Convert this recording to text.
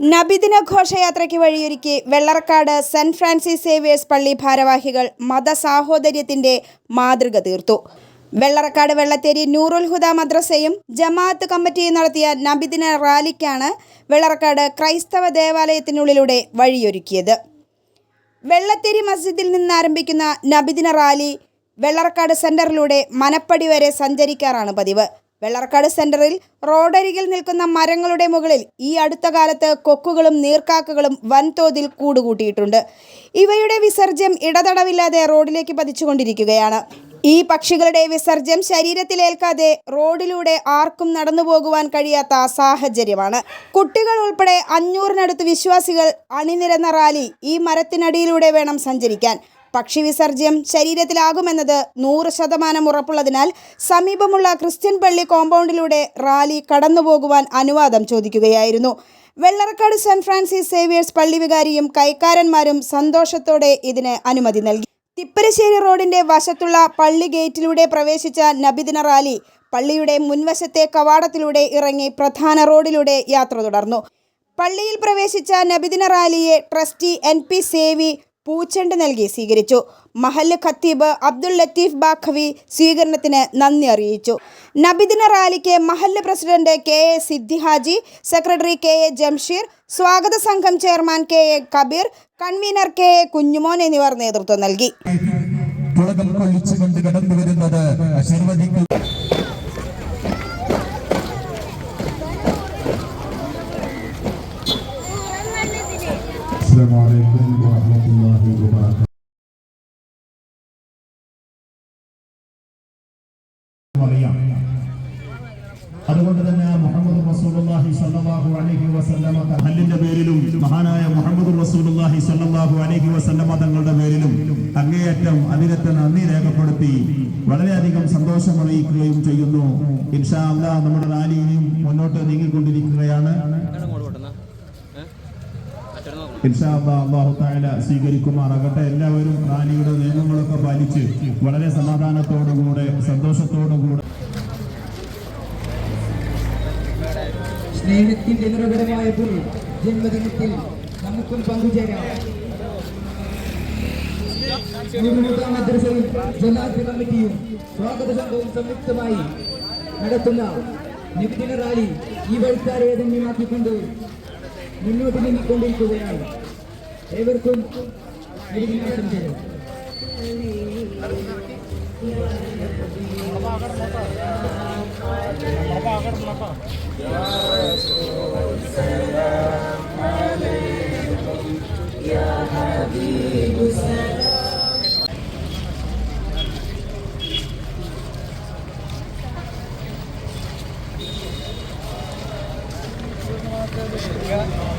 നബിദിന ഘോഷയാത്രയ്ക്ക് വഴിയൊരുക്കി Vellarakkad saint Francis Xavier's പള്ളി ഭാരവാഹികൾ മതസാഹോദര്യത്തിന്റെ മാതൃക തീർത്തു. വെള്ളറക്കാട് വെള്ളത്തേരി നൂറുൽ ഹുദ മദ്രസയും ജമാഅത്ത് കമ്മിറ്റിയും നടത്തിയ നബിദിന റാലിക്കാണ് വെള്ളറക്കാട് ക്രൈസ്തവ ദേവാലയത്തിനുള്ളിലൂടെ വഴിയൊരുക്കിയത്. വെള്ളത്തേരി മസ്ജിദിൽ നിന്ന് ആരംഭിക്കുന്ന നബിദിന റാലി വെള്ളറക്കാട് സെന്ററിലൂടെ മനപ്പടി വരെ സഞ്ചരിക്കാറാണ് പതിവ്. വെള്ളറക്കാട് സെന്ററിൽ റോഡരികിൽ നിൽക്കുന്ന മരങ്ങളുടെ മുകളിൽ ഈ അടുത്ത കാലത്ത് കൊക്കുകളും നീർക്കാക്കകളും വൻതോതിൽ കൂടുകൂട്ടിയിട്ടുണ്ട്. ഇവയുടെ വിസർജ്യം ഇടതടവില്ലാതെ റോഡിലേക്ക് പതിച്ചുകൊണ്ടിരിക്കുകയാണ്. ഈ പക്ഷികളുടെ വിസർജ്യം ശരീരത്തിലേൽക്കാതെ റോഡിലൂടെ ആർക്കും നടന്നു പോകുവാൻ കഴിയാത്ത സാഹചര്യമാണ്. കുട്ടികൾ ഉൾപ്പെടെ അഞ്ഞൂറിനടുത്ത് വിശ്വാസികൾ അണിനിരന്ന റാലി ഈ മരത്തിനടിയിലൂടെ വേണം സഞ്ചരിക്കാൻ. പക്ഷി വിസർജ്യം ശരീരത്തിലാകുമെന്നത് നൂറ് ശതമാനം ഉറപ്പുള്ളതിനാൽ സമീപമുള്ള ക്രിസ്ത്യൻ പള്ളി കോമ്പൗണ്ടിലൂടെ റാലി കടന്നുപോകുവാൻ അനുവാദം ചോദിക്കുകയായിരുന്നു. വെള്ളറക്കാട് സെന്റ് ഫ്രാൻസിസ് സേവിയേഴ്സ് പള്ളി വികാരിയും കൈക്കാരന്മാരും സന്തോഷത്തോടെ ഇതിന് അനുമതി നൽകി. തിപ്പരശ്ശേരി റോഡിന്റെ വശത്തുള്ള പള്ളി ഗേറ്റിലൂടെ പ്രവേശിച്ച നബിദിന റാലി പള്ളിയുടെ മുൻവശത്തെ കവാടത്തിലൂടെ ഇറങ്ങി പ്രധാന റോഡിലൂടെ യാത്ര തുടർന്നു. പള്ളിയിൽ പ്രവേശിച്ച നബിദിന റാലിയെ ട്രസ്റ്റി എൻ പി സേവി പൂച്ചെണ്ട് നൽകി സ്വീകരിച്ചു. മഹല്ല് ഖത്തീബ് അബ്ദുൽ ലത്തീഫ് ബാഖവി സ്വീകരണത്തിന് നന്ദി അറിയിച്ചു. നബിദിന റാലിക്ക് മഹല്ല് president K A Siddihaji secretary K A Jamsheer സ്വാഗത സംഘം chairman K A Kabeer convener K A Kunjumon എന്നിവർ നേതൃത്വം നൽകി. വരുന്നത് السلام عليكم ورحمة الله وبركاته അറിയാം അതുകൊണ്ട് തന്നെ മുഹമ്മദ് റസൂലുള്ളാഹി സ്വല്ലല്ലാഹു അലൈഹി വസല്ലമ തഹല്ലിന്റെ പേരിലും മഹാനായ മുഹമ്മദ് റസൂലുള്ളാഹി സ്വല്ലല്ലാഹു അലൈഹി വസല്ലമ തങ്ങളുടെ പേരിലും അങ്ങേയറ്റം അതിരത്തെ നന്ദി രേഖപ്പെടുത്തി വളരെയധികം സന്തോഷം അറിയിക്കുകയും ചെയ്യുന്നു ഇൻഷാ അല്ലാഹ് നമ്മുടെ റാലിയും മുന്നോട്ട് നീങ്ങിക്കൊണ്ടിരിക്കുകയാണ് ഇൻഷാ അല്ലാഹ് അല്ലാഹു തആല സ്വീകരിക്കുമാറാകട്ടെ. എല്ലാവരും റാലിയുടെ നിയമങ്ങളൊക്കെ പാലിച്ച് വളരെ സമാധാനത്തോടുകൂടെ സന്തോഷത്തോടുകൂടെ. സ്നേഹത്തിന്റെ നിറകരമായ പുൽ ജന്മദിനത്തിൽ നമുക്കും പങ്കുചേരാം. നൂറുമുഖ മദ്രസയും ജമാഅത്ത് കമ്മിറ്റിയും സ്വാഗത സംഘവും സംയുക്തമായി നടത്തുന്ന നിബിദിന റാലി ഈ വഴിക്കാരെ ധന്യമാക്കിക്കൊണ്ട് മുന്നോട്ട് നീങ്ങിക്കൊണ്ടിരിക്കുകയാണ് ഏവർക്കും ഗിരിവിനാശം ചെയ്യും يا حبيب سلام Yeah.